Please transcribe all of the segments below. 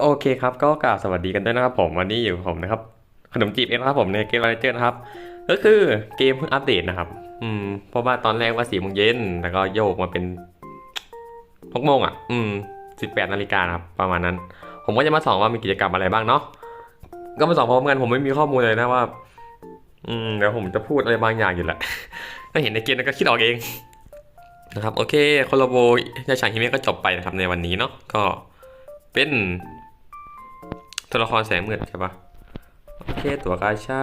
โอเคครับก็กล่าวสวัสดีกันด้วยนะครับผมวันนี้อยู่ผมนะครับ ขนมจีบเองนะครับผมในเกมไรเจอร์นะครับ ก็คือเกมเพิ่งอัปเดตนะครับ อืมเพราะว่าตอนแรกว่าสี่โมงเย็นแล้วก็โยกมาเป็นหกโมงอะ อืมสิบแปดนาฬิกานะครับประมาณนั้น ผมก็จะมาสอนว่ามีกิจกรรมอะไรบ้างเนาะก็มาสอนพร้อมกันผมไม่มีข้อมูลเลยนะว่า อืมเดี๋ยวผมจะพูดอะไรบางอย่างอยู่แหละถ้าเห็นในเกมแล้วก็คิดออกเองนะครับโอเคโคโลโบยาฉางฮิเมะก็จบไปนะครับในวันนี้เนาะก็เป็น ตัวละครแสงเหมือดใช่ปะโอเค ตัวกาชา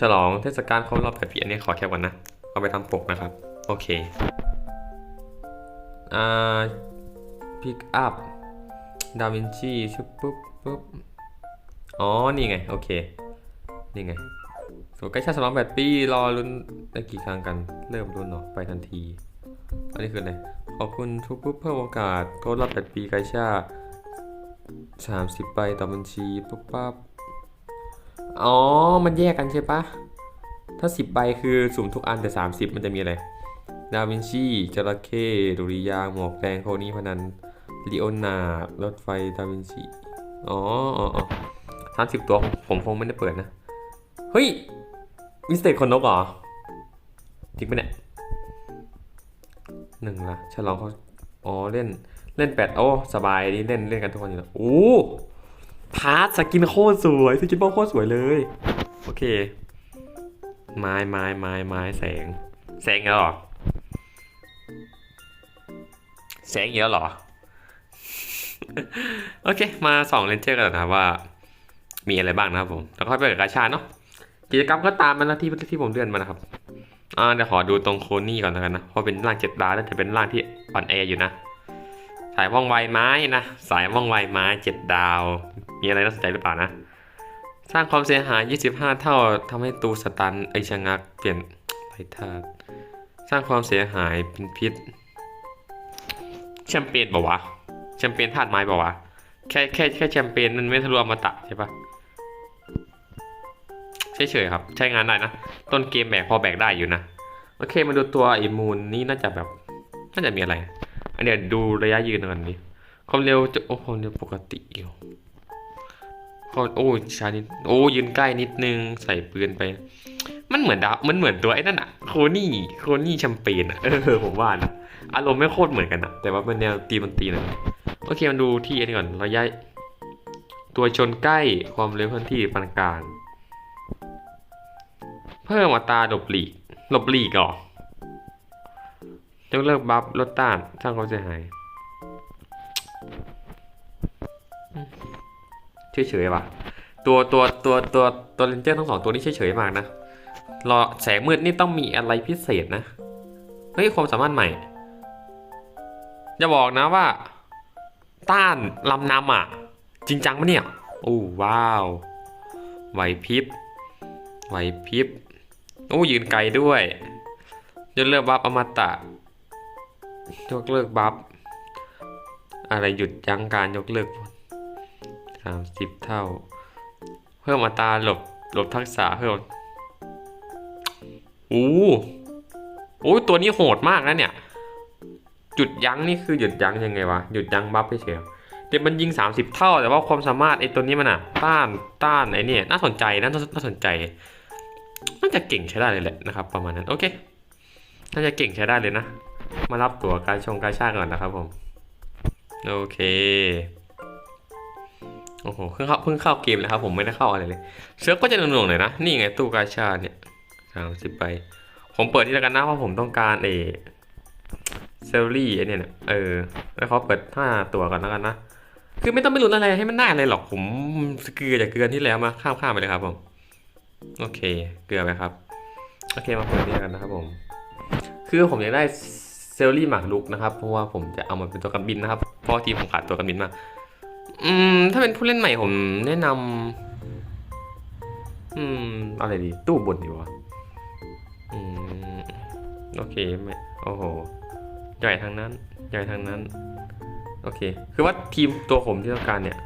ฉลองเทศกาลครบรอบแปดปีอันนี้ขอแค่วันนะ เอาไปทำปกนะครับ โอเค อ่าพิกอัพดาวินชีชุบปุ๊บปุ๊บ อ๋อ นี่ไง โอเค นี่ไงตัวกล้ชาฉลองแปดปี รอรุ่นได้กี่ครั้งกัน เริ่มรุ่นเนาะไปทันที อันนี้คืออะไร ขอบคุณทุกผู้เพิ่มโอกาสโทษรอบแปดปีไกชา 30ใบต่อบัญชีปุ๊บปั๊บอ๋อ มันแยกกันใช่ปะ ถ้าสิบใบคือสุ่มทุกอันแต่สามสิบมันจะมีอะไร ดาวินชีจระเข้ดุริยางหมวกแดงโคนี้พนันลีโอนาร์รถไฟ ดาวินชี อ๋ออ๋อสามสิบตัวผมคงไม่ได้เปิดนะ เฮ้ย มิสเตกคนนกเหรอทิ้งไปเนี่ยหนึ่งละฉลองเขาอ๋อ เล่น เล่นแปดโอ้สบายดีเล่นเล่นกันทุกคนอยู่แล้วโอ้พาร์ทสกินโคตรสวยสกินป้อมโคตรสวยเลย โอเค ไม้ไม้ไม้ไม้แสง แสงเหรอแสงเยอะเหรอ โอเค มาสองเลนเจอร์กันนะครับว่า มีอะไรบ้างนะครับผม แล้วก็ไปกับกาชาเนาะกิจกรรมก็ตามมานะที่ที่ผมเลื่อนมานะครับอ่าเดี๋ยวขอดูตรงโคนี่ก่อนแล้วกันนะ เพราะเป็นร่างเจ็ดดาวน่าจะเป็นร่างที่อ่อนแออยู่นะ สายว่องไวไม้นะ สายว่องไวไม้เจ็ดดาว มีอะไรน่าสนใจหรือเปล่านะ สร้างความเสียหาย 25 เท่าทำให้ตูสตันไอชะงักเปลี่ยนไปธาตุสร้างความเสียหายเป็นพิษ แชมเปญบอกวะแชมเปญธาตุไม้บอกวะแค่แค่แค่แชมเปญมันไม่ทะลุอมตะใช่ปะเฉยๆครับ ใช้งานได้นะ ต้นเกมแบกพอแบกได้อยู่นะ โอเคมาดูตัวอิมูนนี่น่าจะแบบ น่าจะมีอะไร เนี้ยวดูระยะยืนกันดิความเร็วจะโอ้ความเร็วปกติอยู่ความโอ้ชานิดโอ้ยืนใกล้นิดนึงใส่ปืนไป มันเหมือนดามันเหมือนตัวไอ้นั่นอะโคนี่โคนี่แชมเปญอะเออผมว่านะอารมณ์ไม่โคตรเหมือนกันอะแต่ว่าเป็นแนวตีมันตีนะโอเคมันดูที่อันนี้ก่อนระยะตัวชนใกล้ความเร็วเคลื่อนที่ปานกลางเพิ่มอัตราหลบหลีกหลบหลีกเหรอ ยกเลิกบัฟลดต้านสร้างความเสียหายเฉยๆว่ะ ตัวตัวตัวตัวตัวเลนเจอร์ทั้งสองตัวนี้เฉยๆมากนะรอแสงมืดนี่ต้องมีอะไรพิเศษนะ เฮ้ยความสามารถใหม่ จะบอกนะว่า ต้านลำนำอะ จริงจังปะเนี่ย โอ้ว้าวไหวพริบไหวพริบโอ้ยืนไกลด้วยยกเลิกบัฟอมตะ ยกเลิกบัฟอะไรหยุดยั้งการยกเลิกสามสิบเท่า เพิ่มอัตราหลบหลบทักษะเพิ่มโอ้โอ้ตัวนี้โหดมากนะเนี่ยหยุดยั้งนี่คือหยุดยั้งยังไงวะ หยุดยั้งบัฟเฉยแต่มันยิง 30 เท่า แต่ว่าความสามารถไอ้ตัวนี้มันอะต้านต้านไอ้นี่น่าสนใจนะน่าสนใจ น่าจะเก่งใช้ได้เลยแหละนะครับ ประมาณนั้น โอเค น่าจะเก่งใช้ได้เลยนะ มารับตั๋วการชงการชาติก่อนนะครับผม โอเค โอ้โห เพิ่งเข้าเพิ่งเข้าเกมเลยครับผมไม่ได้เข้าอะไรเลยเซิร์ฟก็จะหน่วงๆหน่อยนะ นี่ไงตู้กาชาเนี่ยสามสิบใบ ผมเปิดที่ล้วกันนะเพราะผมต้องการเอเซลลี่ไอเนี่ยเนี่ยเออ แล้วเขาเปิดห้าตัวกันแล้วกันนะ คือไม่ต้องไปลุ้นอะไรให้มันได้เลยหรอกผมเกลือจากเกลือที่แล้วมาข้ามๆไปเลยครับผม โอเค เกลือไปครับ โอเคมาเปิดนี่กันนะครับผม คือผมอยากได้ เซลลี่หมากลุกนะครับ เพราะว่าผมจะเอามาเป็นตัวกันบินนะครับ เพราะทีมผมขาดตัวกันบินมาอืม ถ้าเป็นผู้เล่นใหม่ผมแนะนำอืม อะไรดี ตู้บนดีวะ อืม โอเคไม่โอ้โห ใหญ่ทางนั้น ใหญ่ทางนั้น โอเค คือว่าทีมตัวผมที่ต้องการเนี่ย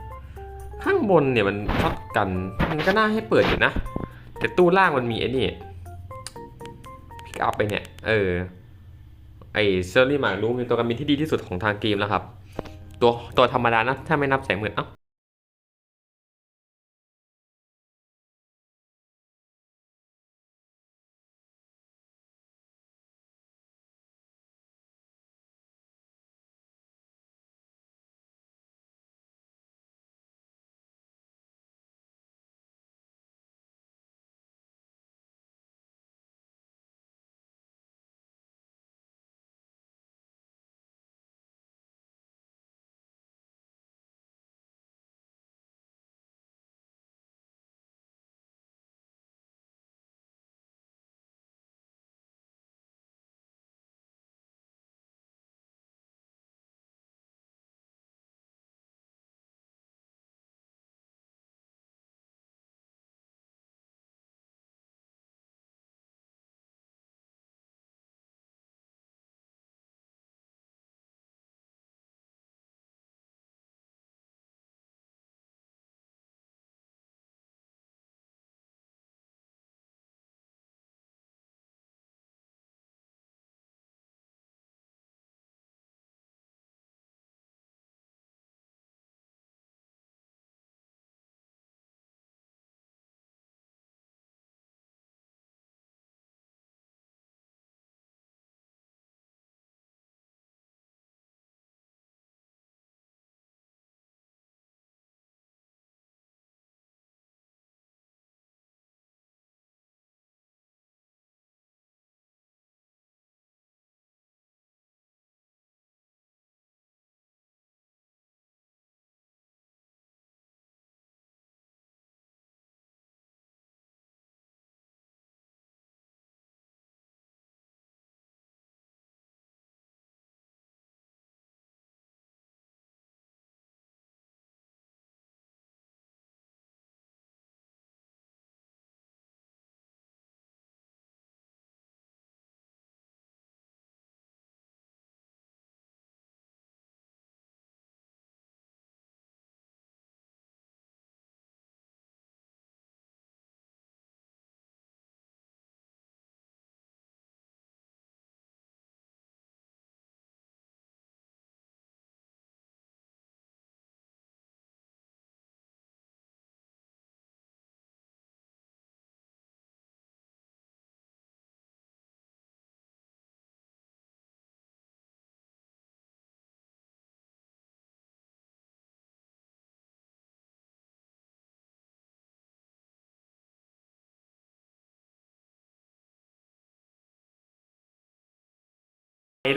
ข้างบนเนี่ยมันพัดกัน มันก็น่าให้เปิดอยู่นะ แต่ตู้ล่างมันมีไอ้นี่พิกอัพไปเนี่ย เออ ไอเซอร์รี่หมากรู้เป็นตัวการบินที่ดีที่สุดของทางเกมแล้วครับ ตัวตัวธรรมดานะ ถ้าไม่นับแสงเหมือนเอ้า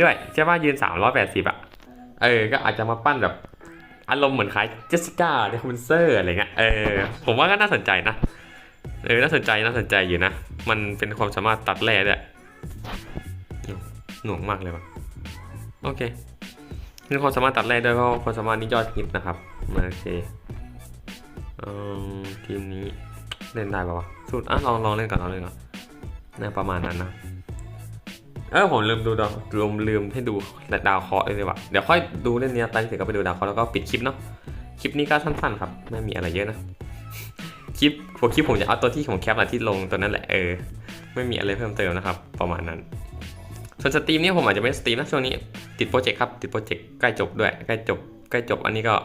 ด้วยใช่ป่ะยืนสามร้อยแปดสิบอะ เออ ก็อาจจะมาปั้นแบบอารมณ์เหมือนคล้ายเจสสิก้าในคอมเมนเซอร์อะไรเงี้ย เออ ผมว่าก็น่าสนใจนะ เออ น่าสนใจ น่าสนใจอยู่นะ มันเป็นความสามารถตัดแร่ด้วยหน่วงมากเลยว่ะ โอเคเป็นความสามารถตัดแร่ด้วยเพราะความสามารถนี้ยอดฮิตนะครับ โอเคเออทีมนี้เล่นได้ป่าวะสุดอะลองลองเล่นก่อนลองเล่นก่อนน่าประมาณนั้นนะ เออผมลืมดูดาวลืมลืมให้ดูดาวเคราะห์เลยดีกว่าเดี๋ยวค่อยดูเล่นเนี้ตอนเสร็จก็ไปดูดาวเคราะห์แล้วก็ปิดคลิปเนาะคลิปนี้ก็สั้นๆครับไม่มีอะไรเยอะนะคลิปพวกคลิปผมจะเอาตัวที่ผมแคปแหละที่ลงตัวนั้นแหละเออไม่มีอะไรเพิ่มเติมนะครับ ประมาณนั้นส่วนสตรีมนี่ผมอาจจะไม่สตรีมนะช่วงนี้ติดโปรเจกต์ครับติดโปรเจกต์ใกล้จบด้วยใกล้จบใกล้จบอันนี้ก็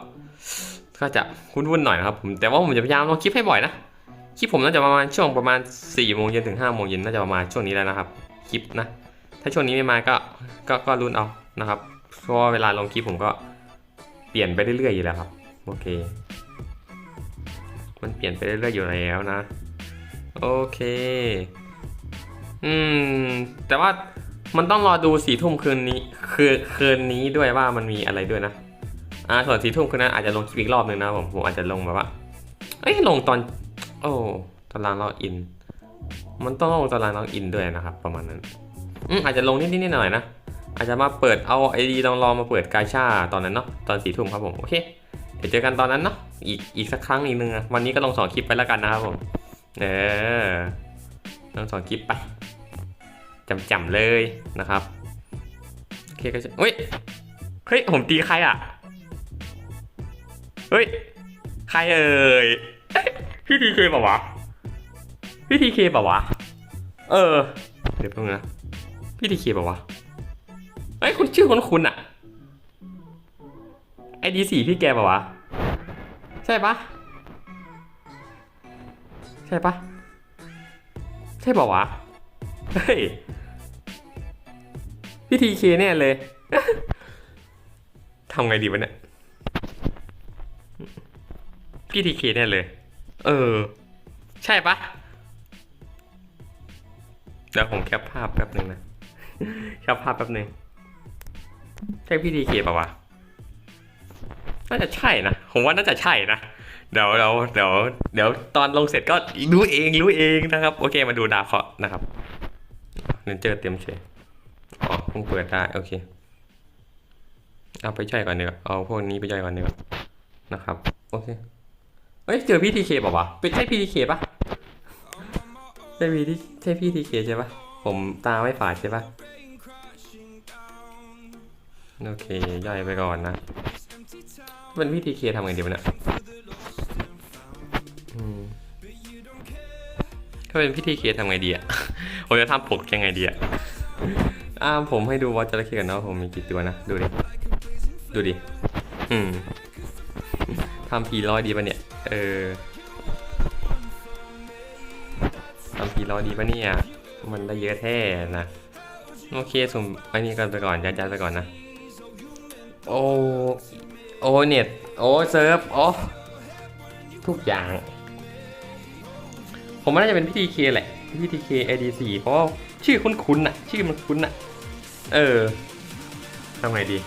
ก็จะวุ่นๆหน่อยนะครับผมแต่ว่าผมจะพยายามลงคลิปให้บ่อยนะคลิปผมน่าจะประมาณช่วงประมาณ4ี่โมงเย็นถึง5้าโมงเย็นน่าจะประมาณช่วงนี้แล้วนะครับคลิปนะ ถ้าช่วงนี้ไม่มาก็ก็ก็รุนเอานะครับเพราะเวลาลงคลิปผมก็เปลี่ยนไปเรื่อยๆอยู่แล้วครับโอเค มันเปลี่ยนไปเรื่อยๆอยู่แล้วนะ โอเค อืม แต่ว่ามันต้องรอดูสี่ทุ่มคืนนี้คือคืนนี้ด้วยว่ามันมีอะไรด้วยนะอ่าส่วนสี่ทุ่มคืนนั้นอาจจะลงคลิปอีกรอบหนึ่งนะผมผมอาจจะลงแบบว่าเอ้ยลงตอน โอ้ตารางล็อกอิน มันต้องลงตารางล็อกอินด้วยนะครับ ประมาณนั้น อืมอาจจะลงนิดๆหน่อยนะ อาจจะมาเปิดเอาไอดีลองรอมาเปิดกาชาตอนนั้นเนาะตอนสี่ทุ่มครับผมโอเคเดี๋ยวเจอกันตอนนั้นเนาะอีกอีกสักครั้งอีกนึงอวันนี้ก็ลงสองคลิปไปแล้วกันนะครับผมเออลงสองคลิปไปจำๆเลยนะครับโอเคก็จะเฮ้ยเฮ้ยผมตีใครอะเฮ้ยใครเอ่ยพี่ทีเคเปล่าวะพี่ทีเคเปล่าวะเออ เดี๋ยวเพิ่งนะ พี่ทีเคปล่าวะเฮ้ยคุณชื่อคุณคุณอะไอดีสี่พี่แกปล่าวะ ใช่ปะใช่ปะใช่ป่าวะ เฮ้ย พี่ทีเคแน่เลยทำไงดีวะเนี่ย พี่ทีเคแน่เลย เออ ใช่ปะเดี๋ยวผมแคปภาพแป๊บหนึ่งนะ แคปภาพแป๊บหนึ่งใช่พี่ทีเคปะวะน่าจะใช่นะ ผมว่าน่าจะใช่นะ เดี๋ยวเดี๋ยวเดี๋ยวเดี๋ยวตอนลงเสร็จก็รู้เองรู้เองนะครับ โอเคมาดูดาวเคราะห์นะครับเนเจอร์เต็มเฉยอ๋อเพิ่งเปิดได้ โอเค เอาไปย่อยก่อนเนีกว่ยเอาพวกนี้ไปย่อยก่อนเนีกว่ยนะครับ โอเคเฮ้ย เจอพี่ทีเคป่าวะเป็นใช่พี่ทีเคปะใช่พี่ที่ใช่พี่ทีเคใช่ปะ ผมตาไม่ฝาดใช่ปะโอเค ย่อยไปก่อนนะเป็นพี่ทีเคทำไงดีวะเนี่ยอืมถ้าเป็นพี่ทีเคทำไงดีอะผมจะทำปกยังไงดีอะอ่าผมให้ดูว่าจระเข้กันเนาะผมมีกี่ตัวนะ ดูดิ ดูดิ อืมทำพีร้อยดีปะเนี่ย เออทำพีร้อยดีปะเนี่ย มันได้เยอะแท้นะ โอเคสุ่มอันนี้กันไปก่อนยัดยัดไปก่อนนะ โอ้โอ้เน็ต โอ้เซิร์ฟ โอ้ทุกอย่าง ผมว่าน่าจะเป็นพี่ทีเคแหละพี่ทีเคไอดีสี่เพราะชื่อคุ้นๆน่ะ ชื่อมันคุ้นน่ะ เออทำไงดี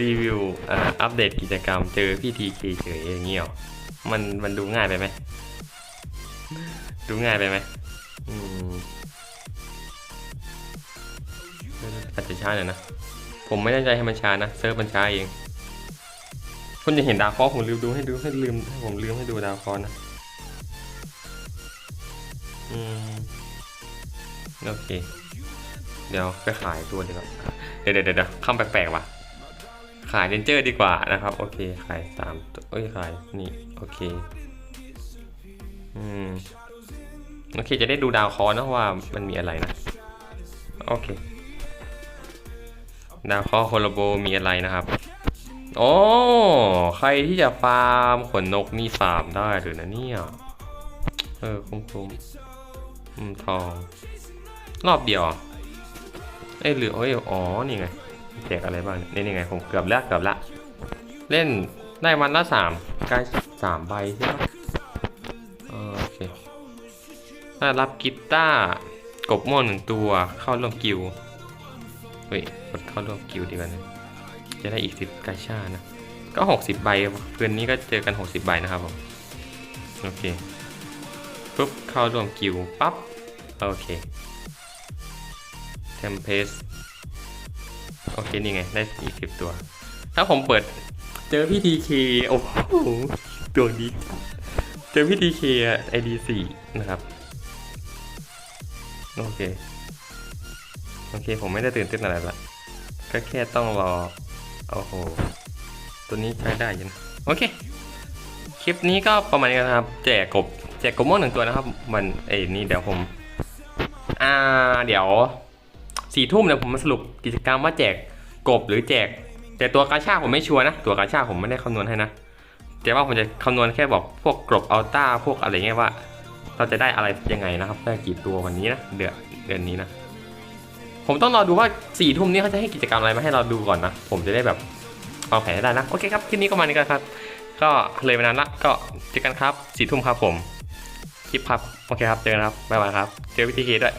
รีวิวอ่าอัปเดตกิจกรรมเจอพี่ทีเคเฉยอย่างเงี้ยหรอมันมันดูง่ายไปไหม ดูง่ายไปไหมอืม อาจจะช้าหน่อยนะ ผมไม่ตั้งใจให้มันช้านะ เซิร์ฟมันช้าเอง คุณจะเห็นดาวคราะห์ผมลืมดูให้ดูให้ลืมให้ผมลืมให้ดูดาวคราะห์นะ อืม โอเค เดี๋ยวไปขายตัวดีกว่า เดี๋ยวเดี๋ยวเดี๋ยวคำแปลกๆว่ะ ขายเรนเจอร์ดีกว่านะครับ โอเค ขายสามตัวเอ้ย ขาย นี่ โอเค อืม โอเค จะได้ดูดาวคราะห์นะว่ามันมีอะไรนะ โอเค ดาวเคราะห์โฮโลโบมีอะไรนะครับโอ้ใครที่จะฟาร์มขนนกนี่สามได้เลยนะเนี่ย เออคุ้มๆอืมทอง รอบเดียวเหรอเอ้ยหรือโอ้ยอ๋อ นี่ไงแจกอะไรบ้างเนี่ยนี่ไงผมเกือบแล้วเกือบละ เล่นได้วันละสามกายสามใบใช่ไหมโอเคถ้ารับกีตาร์กบม่วงหนึ่งตัวเข้าร่วมกิว ฮ้ยกดเข้าร่วมกิวดีกว่านะจะได้อีกสิบกาชานะ ก็หกสิบใบเดือนนี้ก็เจอกันหกสิบใบนะครับผม โอเคปุ๊บเข้าร่วมกิวปั๊บ โอเคเทมเพสโอเค นี่ไง ได้อีกสิบตัว ถ้าผมเปิดเจอพี่ทีเคโอ้โหดวงดี เจอพี่ทีเคไอดีสี่นะครับ โอเค โอเคผมไม่ได้ตื่นเต้นอะไรละก็แค่ต้องรอโอ้โหตัวนี้ใช้ได้ยังโอเค คลิปนี้ก็ประมาณนี้นะครับ แจกกบ แจกกบม่วงหนึ่งตัวนะครับ มันเอ้นี่เดี๋ยวผมอ่าเดี๋ยวสี่ทุ่มเดี๋ยวผมมาสรุปกิจกรรมว่าแจกกบหรือแจก แต่ตัวกาชาผมไม่ชัวร์นะ ตัวกาชาผมไม่ได้คำนวณให้นะแต่ว่าผมจะคำนวณแค่บอกพวกกรบอัลต้าพวกอะไรเงี้ยว่า เราจะได้อะไรยังไงนะครับได้กี่ตัววันนี้นะเดือนเดือนนี้นะ ผมต้องรอดูว่าสี่ทุ่มนี้เขาจะให้กิจกรรมอะไรมาให้เราดูก่อนนะ ผมจะได้แบบวางแผนได้นะ โอเคครับคลิปนี้ก็มานี้กันครับ ก็เลยไปนานละก็เจอกันครับสี่ทุ่มครับผม คลิปครับ โอเคครับ เจอกันครับ บ๊ายบายครับ เจอวิธีเคด้วย